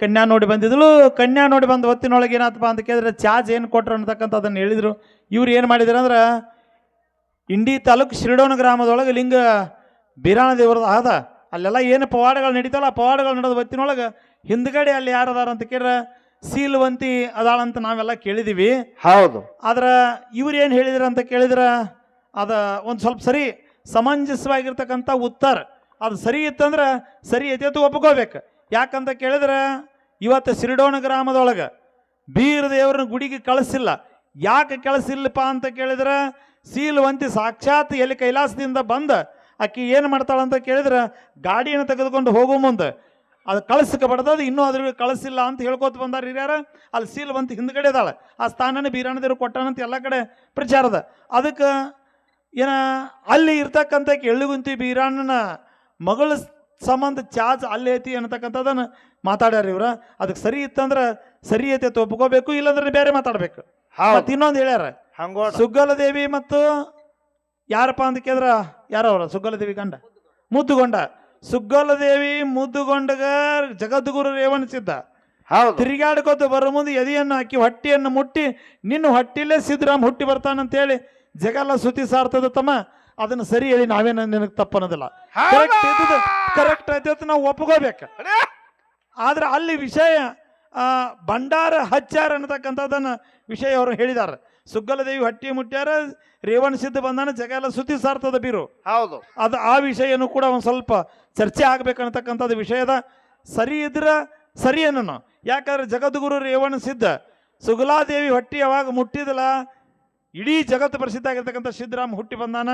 ಕನ್ಯಾ ನೋಡಿ ಬಂದಿದ್ಲು. ಕನ್ಯಾ ನೋಡಿ ಬಂದ ಹೊತ್ತಿನೊಳಗೆ ಏನಾತಪ್ಪ ಅಂತ ಕೇಳಿದ್ರೆ ಚಾರ್ಜ್ ಏನು ಕೊಟ್ರು ಅಂತಕ್ಕಂಥದ್ದನ್ನು ಹೇಳಿದರು. ಇವ್ರು ಏನು ಮಾಡಿದ್ರು ಅಂದ್ರೆ ಇಂಡಿ ತಾಲೂಕು ಶಿರಡೋಣ ಗ್ರಾಮದೊಳಗೆ ಲಿಂಗ ಬೀರಾಣ ದೇವರದ ಆದ. ಅಲ್ಲೆಲ್ಲ ಏನು ಪವಾಡಗಳು ನಡೀತಲ್ಲ ಆ ಪವಾಡಗಳು ನಡೆದ ಹೊತ್ತಿನೊಳಗೆ ಹಿಂದ್ಗಡೆ ಅಲ್ಲಿ ಯಾರು ಅದಾರ ಅಂತ ಕೇಳಿದ್ರೆ ಸೀಲ್ವಂತಿ ಅದಾಳಂತ ನಾವೆಲ್ಲ ಕೇಳಿದ್ದೀವಿ ಹೌದು. ಆದ್ರೆ ಇವ್ರು ಏನು ಹೇಳಿದ್ರು ಅಂತ ಕೇಳಿದ್ರೆ ಅದ ಒಂದು ಸ್ವಲ್ಪ ಸರಿ ಸಮಂಜಸವಾಗಿರ್ತಕ್ಕಂಥ ಉತ್ತರ. ಅದು ಸರಿ ಇತ್ತಂದ್ರೆ ಸರಿ ಐತೆ ಒಪ್ಕೋಬೇಕು. ಯಾಕಂತ ಕೇಳಿದ್ರೆ ಇವತ್ತು ಸಿರಿಡೋಣ ಗ್ರಾಮದೊಳಗೆ. ಬೀರ ದೇವ್ರನ್ನ ಗುಡಿಗೆ ಕಳಿಸಿಲ್ಲ. ಯಾಕೆ ಕಳಿಸಿಲ್ಲಪ್ಪ ಅಂತ ಕೇಳಿದ್ರೆ, ಸೀಲ್ವಂತಿ ಸಾಕ್ಷಾತ್ ಎಲ್ಲಿ ಕೈಲಾಸದಿಂದ ಬಂದ, ಆಕಿ ಏನು ಮಾಡ್ತಾಳಂತ ಕೇಳಿದ್ರೆ, ಗಾಡಿಯನ್ನು ತೆಗೆದುಕೊಂಡು ಹೋಗೋ ಮುಂದೆ. ಅದು ಕಳಿಸಕ್ಕೆ ಬಡ್ದದು ಇನ್ನೂ ಅದ್ರ ಕಳಿಸಿಲ್ಲ ಅಂತ ಹೇಳ್ಕೊತ ಬಂದಾರ ಹಿರಿಯಾರ. ಅಲ್ಲಿ ಸೀಲ್ವಂತಿ ಹಿಂದ್ಗಡೆ ಇದ್ದಾಳೆ ಆ ಸ್ಥಾನನ ಬೀರಾಣದೇವ್ರು ಕೊಟ್ಟಾನಂತ ಎಲ್ಲ ಕಡೆ ಪ್ರಚಾರದ. ಅದಕ್ಕೆ ಏನ, ಅಲ್ಲಿ ಇರ್ತಕ್ಕಂಥ ಎಳ್ಳುಗುಂತಿ ಬೀರಾಣನ ಮಗಳ ಸಂಬಂಧ ಚಾರ್ಜ್ ಅಲ್ಲಿ ಐತಿ ಅನ್ನತಕ್ಕಂಥದ್ದನ್ನು ಮಾತಾಡ್ಯಾರ ಇವ್ರ ಅದಕ್ಕೆ ಸರಿ ಇತ್ತಂದ್ರೆ ಸರಿ ಐತೆ ಒಪ್ಕೋಬೇಕು ಇಲ್ಲಾಂದ್ರೆ ಬೇರೆ ಮಾತಾಡ್ಬೇಕು. ಮತ್ತೆ ಇನ್ನೊಂದು ಹೇಳ್ಯಾರ ಹಂಗೋ ಸುಗ್ಗಲ ದೇವಿ ಮತ್ತು ಯಾರಪ್ಪ ಅಂತ ಕೇಳಿದ್ರ ಯಾರವ್ರ ಸುಗ್ಗಲ ದೇವಿ ಗಂಡ? ಮುದ್ದುಗೊಂಡ. ಸುಗ್ಗಲ ದೇವಿ ಮುದ್ದುಗೊಂಡಗ ಜಗದ್ಗುರು ರೇವಣಿಸಿದ್ದ ತಿರುಗಾಡ್ಕೋತ ಬರೋ ಮುಂದೆ ಎದೆಯನ್ನು ಹಾಕಿ ಹೊಟ್ಟಿಯನ್ನು ಮುಟ್ಟಿ ನಿನ್ನ ಹೊಟ್ಟಿಲೇ ಸಿದ್ದರಾಮ್ ಹುಟ್ಟಿ ಬರ್ತಾನಂತೇಳಿ ಜಗಲ್ಲ ಸುತಿ ಸಾರ್ತದ ತಮ್ಮ ಅದನ್ನ ಸರಿ ಹೇಳಿ ನಾವೇನ ನಿನಗೆ ತಪ್ಪನ್ನೋದಿಲ್ಲ. ಕರೆಕ್ಟ್ ಆಯ್ತು ನಾವು ಒಪ್ಕೋಬೇಕು. ಆದ್ರೆ ಅಲ್ಲಿ ವಿಷಯ ಭಂಡಾರ ಹಚ್ಚಾರ ಅನ್ನತಕ್ಕಂಥದ್ದನ್ನು ವಿಷಯ ಅವರು ಹೇಳಿದ್ದಾರೆ ಸುಗ್ಗಲದೇವಿ ಹಟ್ಟಿ ಮುಟ್ಟ್ಯಾರ ರೇವಣ ಸಿದ್ಧ ಬಂದಾನ ಜಗ ಎಲ್ಲ ಸುದ್ದಿ ಸಾರ್ತದ ಬೀರು. ಹೌದು. ಅದು ಆ ವಿಷಯನು ಕೂಡ ಒಂದು ಸ್ವಲ್ಪ ಚರ್ಚೆ ಆಗಬೇಕನ್ನತಕ್ಕಂಥದ್ದು ವಿಷಯದ ಸರಿ ಇದ್ರೆ ಸರಿ ಏನನ್ನು ಯಾಕಂದ್ರೆ ಜಗದ್ಗುರು ರೇವಣ ಸಿದ್ಧ ಸುಗಲಾದೇವಿ ಹೊಟ್ಟಿ ಯಾವಾಗ ಮುಟ್ಟಿದಲ್ಲ ಇಡೀ ಜಗತ್ತು ಪ್ರಸಿದ್ಧ ಆಗಿರ್ತಕ್ಕಂಥ ಸಿದ್ದರಾಮ್ ಹುಟ್ಟಿ ಬಂದಾನ.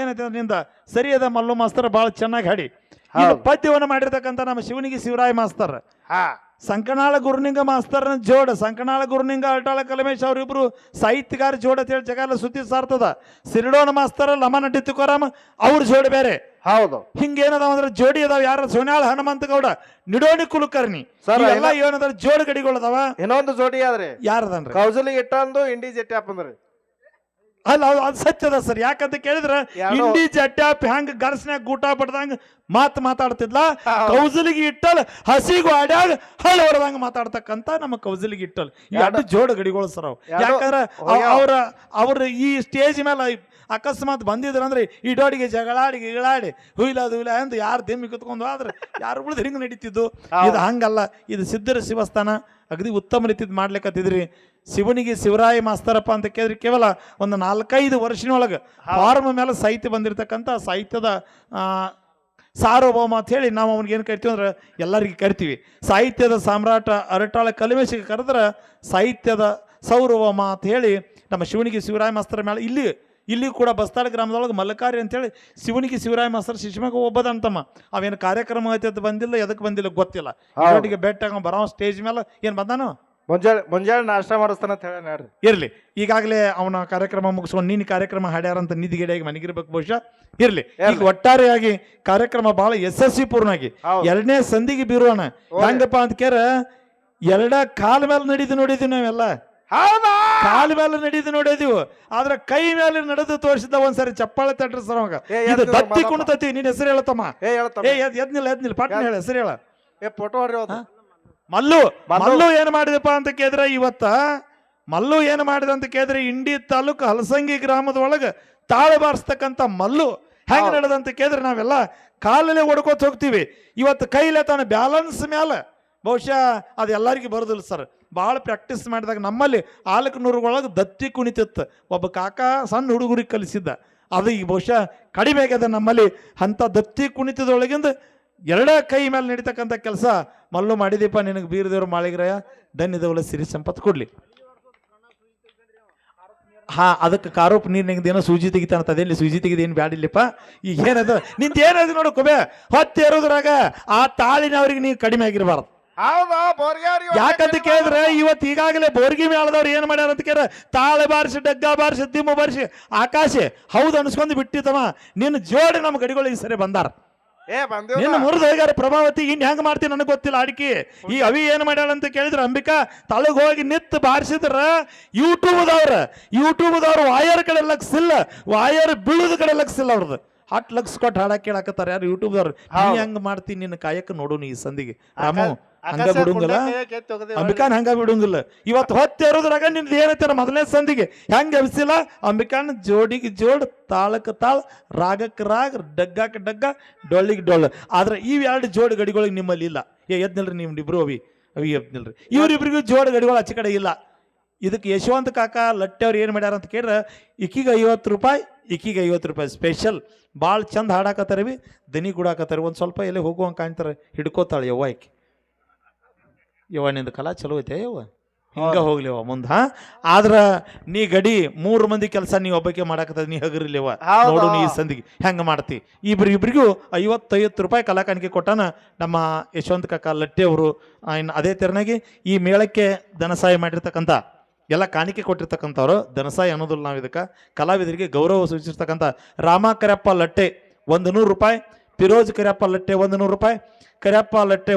ಏನೈತೆ ಅದರಿಂದ ಸರಿ ಅದ ಮಲ್ಲು ಮಾಸ್ತರ ಭಾಳ ಚೆನ್ನಾಗಿ ಹಾಡಿ. ಪದ್ಯವನ್ನು ಮಾಡಿರ್ತಕ್ಕಂಥ ನಮ್ಮ ಶಿವನಿಗೆ ಶಿವರಾಯ ಮಾಸ್ತರ್. ಹಾ. ಸಂಕನಾಳ ಗುರುನಿಂಗ ಮಾಸ್ತರ್ನ ಜೋಡ ಸಂಕನಾಳ ಗುರುನಿಂಗ ಅಲ್ಟಾಳ ಕಲಮೇಶ್ ಅವರಿಬ್ರು ಸಾಹಿತ್ಯಗಾರ ಜೋಡ ಅಂತೇಳಿ ಜಗಾಲ ಸುದ್ದಿ ಸಾರ್ತದ. ಸಿರಿಡೋನ ಮಾಸ್ತರ ಲಮನ ಟಿತ್ತುಕೋರಾಮ್ ಅವ್ರ ಜೋಡ ಬೇರೆ. ಹೌದು. ಹಿಂಗೇನದಾವ ಅಂದ್ರೆ ಜೋಡಿ ಅದಾವ ಯಾರ? ಸೋನ್ಯಾಳ ಹನುಮಂತ ಗೌಡ ನಿಡೋಣಿ ಕುಲಕರ್ಣಿ. ಸರ್, ಎಲ್ಲ ಏನಂದ್ರೆ ಜೋಡಿ ಗಡಿಗಳದಾವ ಇನ್ನೊಂದು ಜೋಡಿ ಆದ್ರಿ. ಯಾರದನ್ರಿ ಕೌಜಲಿ ಇಟ್ಟಂದು ಇಂಡಿ ಜೆಟ್ಟಿ ಹಾಪಂದ್ರಿ. ಅಲ್ಲ ಅದು- ಅದು ಸತ್ಯದ ಸರ್. ಯಾಕಂತ ಕೇಳಿದ್ರ ಯಾರೋ- ಇಂಡಿ ಜಟ್ಟಾಪ್ ಹೆಂಗ್ ಗರ್ಸ್ನ್ಯಾಗ ಗೂಟ ಪಡ್ದಂಗ ಮಾತ್ ಮಾತಾಡ್ತಿದ್ಲ? ಹೌದು. ಕೌಜಲಿಗೆ ಇಟ್ಟಲ್ ಹಸಿಗೂ ಆಡ್ಯಾಗ ಹಳ್ಳ ಹೊಡೆದಂಗ ಮಾತಾಡ್ತಕ್ಕಂತ ನಮ್ಮ ಕೌಜಲಿಗೆ ಇಟ್ಟಲ್ ಎರಡು ಜೋಡ ಗಡಿಗಳು ಸರ್ ಅವು. ಯಾಕಂದ್ರ ಅವ್- ಹೋಗ್ಯಾವ. ಅವ್ರ ಅವ್ರ ಈ ಸ್ಟೇಜ್ ಮೇಲೆ ಅಕಸ್ಮಾತ್ ಬಂದಿದ್ರಂದ್ರೆ ಈ ಡೋಡಿಗೆ ಜಗಳಾಡಿ ಗಿಗಳಾಡಿ ಹುಯ್ಲ ಹುಯ್ಲ ಅಂತ ಯಾರು ದಿಮ್ಮಿ ಕುತ್ಕೊಂಡು ಆದ್ರೆ ಯಾರು ಉಳಿದು ಹಿಂಗ್ ನಡೀತಿದ್ದು? ಹೌದು. ಇದು ಹಂಗಲ್ಲ. ಇದು ಸಿದ್ಧರ ಶಿವಸ್ಥಾನ. ಅಗದಿ ಉತ್ತಮ ರೀತಿದ್ ಮಾಡ್ಲಿಕ್ಕತ್ತಿದ್ರಿ ಶಿವನಿಗೆ ಶಿವರಾಯ ಮಾಸ್ತಾರಪ್ಪ ಅಂತ ಕೇಳಿದ್ರೆ ಕೇವಲ ಒಂದು ನಾಲ್ಕೈದು ವರ್ಷನೊಳಗೆ ಫಾರ್ಮ್ ಮೇಲೆ ಸಾಹಿತ್ಯ ಬಂದಿರತಕ್ಕಂಥ ಸಾಹಿತ್ಯದ ಸಾರ್ವಭೌಮ ಅಂತ ಹೇಳಿ ನಾವು ಅವ್ನಿಗೆ ಏನು ಕರಿತೀವಿ ಅಂದ್ರೆ ಎಲ್ಲರಿಗೆ ಕರಿತೀವಿ. ಸಾಹಿತ್ಯದ ಸಾಮ್ರಾಟ ಅರಟಾಳ ಕಲಿಮೇಶಿಗೆ ಕರೆದ್ರೆ ಸಾಹಿತ್ಯದ ಸೌರಭೌಮ ಅಂತ ಹೇಳಿ ನಮ್ಮ ಶಿವನಿಗೆ ಶಿವರಾಯ ಮಾಸ್ತರ ಮೇಲೆ ಇಲ್ಲಿ ಇಲ್ಲಿ ಕೂಡ ಬಸ್ತಾಳ ಗ್ರಾಮದೊಳಗೆ ಮಲ್ಲಕಾರಿ ಅಂತೇಳಿ ಶಿವನಿಗೆ ಶಿವರಾಯ ಮಾಸ್ತರ್ ಶಿಶುಮಗ ಒಬ್ಬದಂತಮ್ಮ. ಅವೇನು ಕಾರ್ಯಕ್ರಮ ಐತೆ ಅಂತ ಬಂದಿಲ್ಲ ಎದಕ್ಕೆ ಬಂದಿಲ್ಲ ಗೊತ್ತಿಲ್ಲ. ಹೌದು. ಇವತ್ತಿಗೆ ಬೆಟ್ಟ ಬರೋ ಸ್ಟೇಜ್ ಮೇಲೆ ಏನು ಬಂದಾನು? ಮುಂಜಾನೆ ಮುಂಜಾನೆ ನಾಷ್ಟ ಮಾಡಿಸ್ತಾನ ಅಂತ ಹೇಳಿ ನೋಡ್ರಿ ಇರಲಿ. ಈಗಾಗಲೇ ಅವನ ಕಾರ್ಯಕ್ರಮ ಮುಗಿಸ್ಕೊಂಡು ನೀನು ಕಾರ್ಯಕ್ರಮ ಹಾಡ್ಯಾರಂತ ನಿಧಿಗಿಡಿಯಾಗಿ ಮನೆಗಿರ್ಬೇಕು ಬಹುಶಃ. ಇರಲಿ. ಈಗ. ಒಟ್ಟಾರೆಯಾಗಿ ಕಾರ್ಯಕ್ರಮ ಬಹಳ ಯಶಸ್ವಿ ಪೂರ್ಣಾಗಿ. ಎರಡನೇ ಸಂಧಿಗೆ ಬೀರೋಣ. ಹೆಂಗಪ್ಪ ಅಂತ ಕೇರ ಎರಡ ಕಾಲ ಮೇಲೆ ನಡೀದು ನೋಡಿದ್ವಿ ನಾವೆಲ್ಲ. ಕಾಲ ಮೇಲೆ ನಡೀದು ನೋಡಿದೀವಿ. ಆದ್ರೆ ಕೈ ಮೇಲೆ ನಡೆದು ತೋರಿಸಿದ ಒಂದ್ಸರಿ ಚಪ್ಪಾಳೆ ತಟ್ರಿ ಸರ್ ಅವಾಗ. ಇದು ದತ್ತಿ. ಕುಣಿತತಿ ನಿನ್ನ ಹೆಸರು ಹೇಳತ್ತಮ್ಮ. ಏ ಎದ್ನಿಲ್ಲ ಎದ್ನಿಲ್ಲ ಪಟ್ನ ಹೇಳ ಹೆಸರು ಹೇಳ. ಏ ಫೋಟೋ ಹೊಡ್ರಿ ಮಲ್ಲು ಮಲ್ಲು. ಏನು ಮಾಡಿದಪ್ಪ ಅಂತ ಕೇಳಿದ್ರೆ ಇವತ್ತ ಮಲ್ಲು ಏನು ಮಾಡಿದ ಅಂತ ಕೇಳಿದ್ರೆ ಇಂಡಿ ತಾಲೂಕು ಹಲಸಂಗಿ ಗ್ರಾಮದ ಒಳಗೆ ತಾಳ ಬಾರಿಸ್ತಕ್ಕಂಥ ಮಲ್ಲು ಹೆಂಗ್. ನಡೆದಂತ ಕೇಳಿದ್ರೆ ನಾವೆಲ್ಲ ಕಾಲಲ್ಲೇ ಹೊಡ್ಕೋತ ಹೋಗ್ತೀವಿ. ಇವತ್ತು ಕೈಲೇ ತಾನು ಬ್ಯಾಲೆನ್ಸ್ ಮೇಲೆ ಬಹುಶಃ ಅದು ಎಲ್ಲರಿಗೂ ಬರೋದಿಲ್ಲ ಸರ್. ಭಾಳ ಪ್ರಾಕ್ಟೀಸ್ ಮಾಡಿದಾಗ ನಮ್ಮಲ್ಲಿ ಆಲಕನೂರುಗಳೊಳಗೆ ದತ್ತಿ ಕುಣಿತಿತ್ತು. ಒಬ್ಬ ಕಾಕ ಸಣ್ಣ ಹುಡುಗರಿಗೆ ಕಲಿಸಿದ್ದ. ಅದು ಈಗ ಬಹುಶಃ ಕಡಿಮೆ ಆಗ್ಯದ ನಮ್ಮಲ್ಲಿ. ಅಂಥ ದತ್ತಿ ಕುಣಿತದೊಳಗಿಂದ ಎರಡ ಕೈ ಮೇಲೆ ನಡೀತಕ್ಕಂಥ ಕೆಲಸ ಮಲ್ಲು ಮಾಡಿದೀಪ ನಿನಗೆ ಬೀರದೇವ್ರ ಮಾಳಿಗ್ರಯ ಇದಾವಲ್ಲ ಸಿರಿ ಸಂಪತ್ತು ಕೊಡ್ಲಿ. ಹಾ ಅದಕ್ಕೆ ಕಾರೋಪ್ ನಿಂಗೆ ಏನೋ ಸೂಜಿ ತೆಗಿತಾನ ಅದೇನು ಸೂಜಿ ತೆಗಿದ ಏನು ಬ್ಯಾಡಿಲ್ಲಪ್ಪ ಈಗ ಏನದು? ನಿಂತ ಏನದು ನೋಡು ಕೊಬೆ? ಹೊತ್ತೆ ಇರೋದ್ರಾಗ ಆ ತಾಳಿನವ್ರಿಗೆ ನೀವು ಕಡಿಮೆ ಆಗಿರಬಾರ್ದು. ಯಾಕಂತ ಕೇಳಿದ್ರೆ ಇವತ್ತು ಈಗಾಗಲೇ ಬೋರ್ಗಿ ಮೇಳದವ್ರು ಏನು ಮಾಡ್ಯಾರ ಅಂತ ಕೇಳಿದ್ರೆ ತಾಳೆ ಬಾರಿಸಿ ಡಗ್ಗ ಬಾರಿಸಿ ದಿಮ್ಮ ಬಾರಿಸಿ ಆಕಾಶೆ ಹೌದು ಅನ್ಸ್ಕೊಂಡು ಬಿಟ್ಟಿತವ ನಿನ್ನ ಜೋಡಿ ನಮ್ಮ ಗಡಿಗಳು ಈ ಸರಿ ಬಂದಾರ. ಏ ಬಂದೇವ್ ನಿನ್ನ ಮುರಿದು ಹೋಗ್ಯಾರ ಪ್ರಭಾವತಿ ಇನ್ ಹೆಂಗ್ ಮಾಡ್ತೀನಿ ನನಗೆ ಗೊತ್ತಿಲ್ಲ ಅಡಿಕೆ. ಈ ಅವಿ ಏನ್ ಮಾಡ್ಯಾಳ ಅಂತ ಕೇಳಿದ್ರ ಅಂಬಿಕಾ ತಳಗ್ ಹೋಗಿ ನಿತ್ತು ಬಾರಿಸಿದ್ರ ಯೂಟ್ಯೂಬ್ದವ್ರ ಯೂಟ್ಯೂಬ್ದವ್ರ ವಾಯರ್ ಕಡೆ ಲಕ್ಸಿಲ್ಲ ವಾಯರ್ ಬೀಳುದ ಕಡೆ ಲಕ್ಸಿಲ್ಲ ಅವ್ರದ್ದು ಹಟ್ ಲಕ್ಷ ಕೊಟ್ಟು ಹಾಡಕ್ ಕೇಳಾಕತ್ತಾರ. ಯಾರು ಯೂಟ್ಯೂಬ್ದವ್ರು ನೀ. ಹೆಂಗ್ ಮಾಡ್ತೀನಿ ನಿನ್ನ ಕಾಯಕ ನೋಡು ಈ ಸಂದಿಗೆ. ರಾಮು ಹಂಗ ಬಿಡುಂಗಿಲ್ಲ? ಅಂಬಿಕಾನ್ ಹಂಗ ಬಿಡುಂಗಿಲ್ಲ. ಇವತ್ತು ಹೊತ್ತೇರೋದ್ರಾಗ ನಿಂದು ಏನೈತೆ ಮೊದಲನೇ ಸಂದಿಗೆ. ಹೆಂಗ ಎಬ್ಸಿಲ್ಲ? ಅಂಬಿಕಾನ್ ಜೋಡಿಗೆ ಜೋಡ್ ತಾಳಕ್ಕೆ ತಾಳ್ ರಾಗಕ್ಕೆ ರಾಗ ಡಗ್ಗಾಕ ಡಗ್ಗ ಡೊಳ್ಳಿಗೆ ಡೊಳ್ಳು. ಆದ್ರೆ ಇವ್ ಎರಡು ಜೋಡ್ ಗಡಿಗಳಿಗೆ ನಿಮ್ಮಲ್ಲಿ ಇಲ್ಲ. ಏ ಎದ್ನಿಲ್ರಿ ನಿಮ್ ಇಬ್ರು ಅವಿ. ಅವಿ ಎದ್ನಿಲ್ರಿ. ಇವ್ರಿಬ್ರಿಗೂ ಜೋಡ್ ಗಡಿಗಳು ಆಚೆ ಕಡೆ ಇಲ್ಲ. ಇದಕ್ಕೆ ಯಶವಂತ ಕಾಕ ಲಟ್ಟೆವ್ರು ಏನು ಮಾಡ್ಯಾರ ಅಂತ ಕೇಳಿದ್ರೆ ಇಕ್ಕಿಗೆ ಐವತ್ತು ರೂಪಾಯಿ ಇಕ್ಕಿಗೆ ಐವತ್ತು ರೂಪಾಯಿ ಸ್ಪೆಷಲ್ ಭಾಳ ಚಂದ ಹಾಡಾಕತ್ತಾರ ಬಿ. ದನಿ ಗುಡಾಕತ್ತಾರ ಒಂದು ಸ್ವಲ್ಪ ಎಲ್ಲಿ ಹೋಗುವಂಗೆ ಕಾಣ್ತಾರೆ. ಹಿಡ್ಕೋತಾಳೆ ಯವ್ವ ಆಕಿ ಯವ್ವ ನಿಂದು ಕಲಾ ಚಲೋ ಐತೆ ಯವ್ವ? ಹಿಂಗ ಹೋಗ್ಲಿವ ಮುಂದೆ ಹಾ? ಆದ್ರೆ ನೀ ಗಡಿ ಮೂರು ಮಂದಿ ಕೆಲಸ ನೀ ಒಬ್ಬಕ್ಕೆ ಮಾಡಾಕತ್ತ ನೀ ಹಗರಿಲಿವ. ನೋಡು ನೀ ಈ ಸಂದಿಗೆ ಹೆಂಗೆ ಮಾಡ್ತಿ. ಇಬ್ರು ಇಬ್ರಿಗೂ ಐವತ್ತೈವತ್ತು ರೂಪಾಯಿ ಕಲಾ ಕಾಣಿಕೆ ಕೊಟ್ಟಾನ ನಮ್ಮ ಯಶವಂತ ಕಾಕ ಲಟ್ಟೆ ಅವರು. ಇನ್ನು ಅದೇ ತೆರನಾಗಿ ಈ ಮೇಳಕ್ಕೆ ಧನಸಹಾಯ ಮಾಡಿರ್ತಕ್ಕಂಥ ಎಲ್ಲ ಕಾಣಿಕೆ ಕೊಟ್ಟಿರ್ತಕ್ಕಂಥವ್ರು ಧನಸಾಯಿ ಅನ್ನೋದಿಲ್ಲ ನಾವು ಇದಕ್ಕೆ ಕಲಾವಿದರಿಗೆ ಗೌರವ ಸೂಚಿಸ್ತಕ್ಕಂಥ ರಾಮ ಕರೆಯಪ್ಪ ಲಟ್ಟೆ ಒಂದು ನೂರು ರೂಪಾಯಿ, ಫಿರೋಜ್ ಕರಿಯಪ್ಪ ಲಟ್ಟೆ ಒಂದು ನೂರು ರೂಪಾಯಿ, ಕರಿಯಪ್ಪ ಲಟ್ಟೆ